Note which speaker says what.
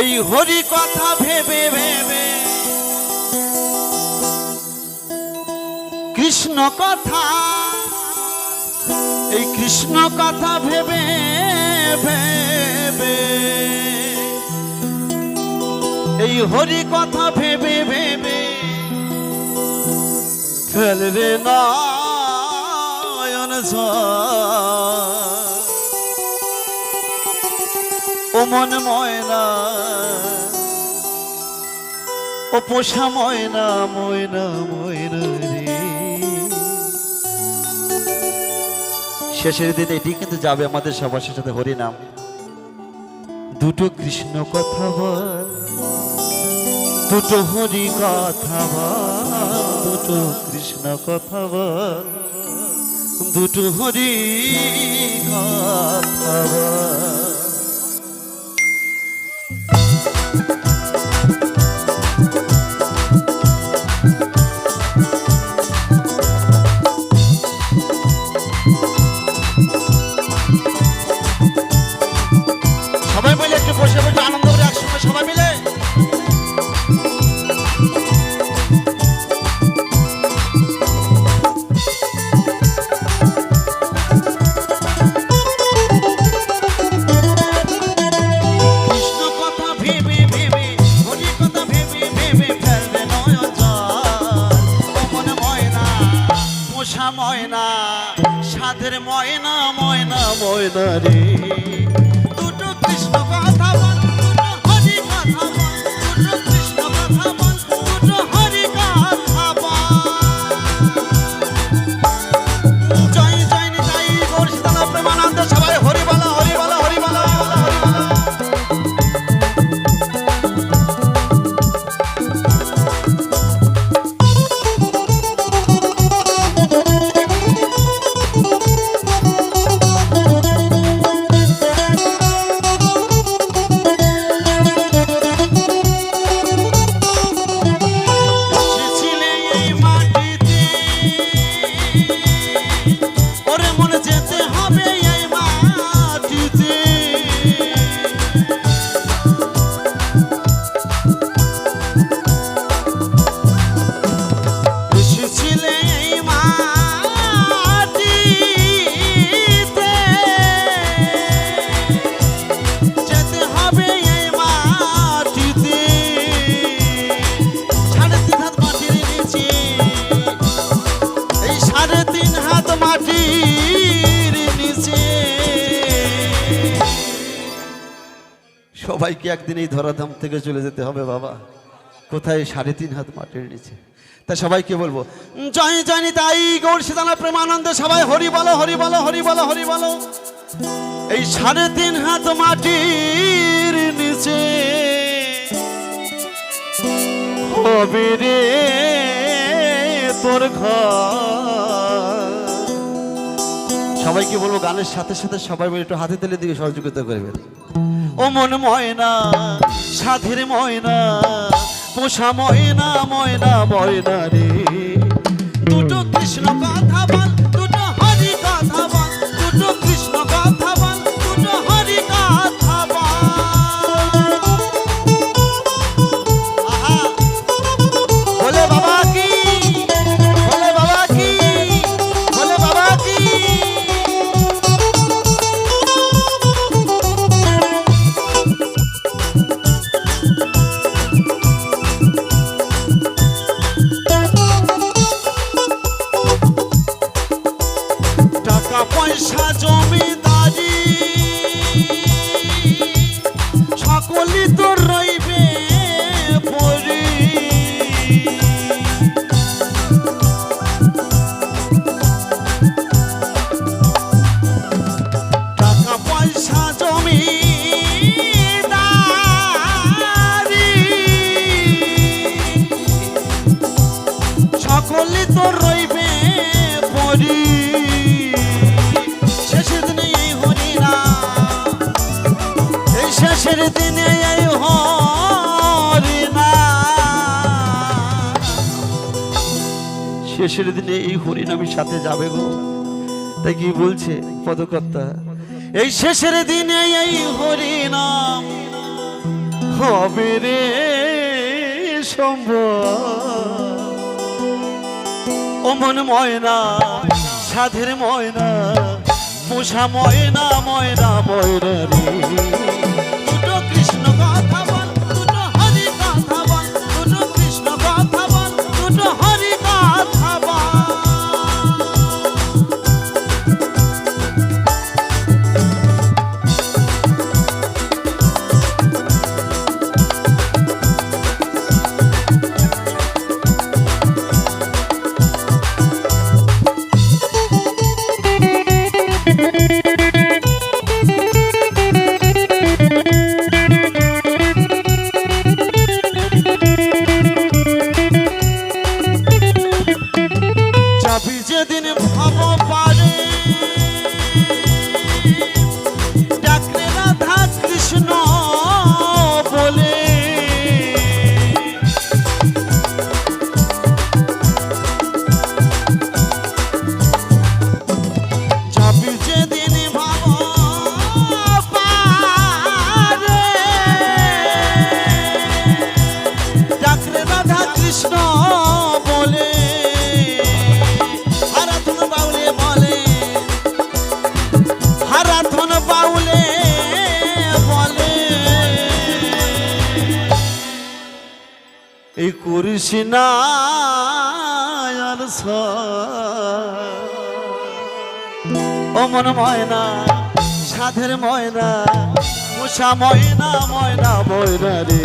Speaker 1: এই হরি কথা ভেবে ভেবে কৃষ্ণ কথা, এই কৃষ্ণ কথা ভেবে ভেবে এই হরি কথা ভেবে ভেবে ফেলবে নয়ন ও মন ময়না, ও পোষা ময়না ময়না ময়না রে। শেষের দিন এটি কিন্তু যাবে আমাদের সবার সাথে হরিনাম। দুটো কৃষ্ণ কথা বল, দুটো হরি কথা বল, দুটো কৃষ্ণ কথা বল, দুটো হরি কথা বল। ময়না সাধের ময়না ময়না ময়না রে। দুটো কৃষ্ণ সবাইকে একদিন এই ধরাধাম থেকে চলে যেতে হবে বাবা। কোথায় সাড়ে তিন হাত মাটির নিচে? তা সবাইকে বলব, জয় জানি তাই গৌর সীতানা প্রেমানন্দ সবাই হরি বলো হরি বলো হরি বলো হরি বলো। এই সাড়ে তিন হাত মাটির নিচে হবে রে তোর ঘর। সবাইকে বলব, গানের সাথে সাথে সবাই মিলে একটু হাতে তেলে দিকে সহযোগিতা করবেন। ও মন ময়না সাধের ময়না পোষা ময়না ময়না ময়না রে। দুটো কৃষ্ণ শেষের দিনে এই হরিনামীর সাথে যাবে গো। তাই কি বলছে পদকর্তা? এই শেষের দিনে এই হরিনাম হবে রে সম্ভব অমন ময়না সাধের ময়না পোষা ময়না ময়না ময়না রে। এই করিস না অমন ময়না সাধের ময়না মুসা ময়না ময়না ময়না রে।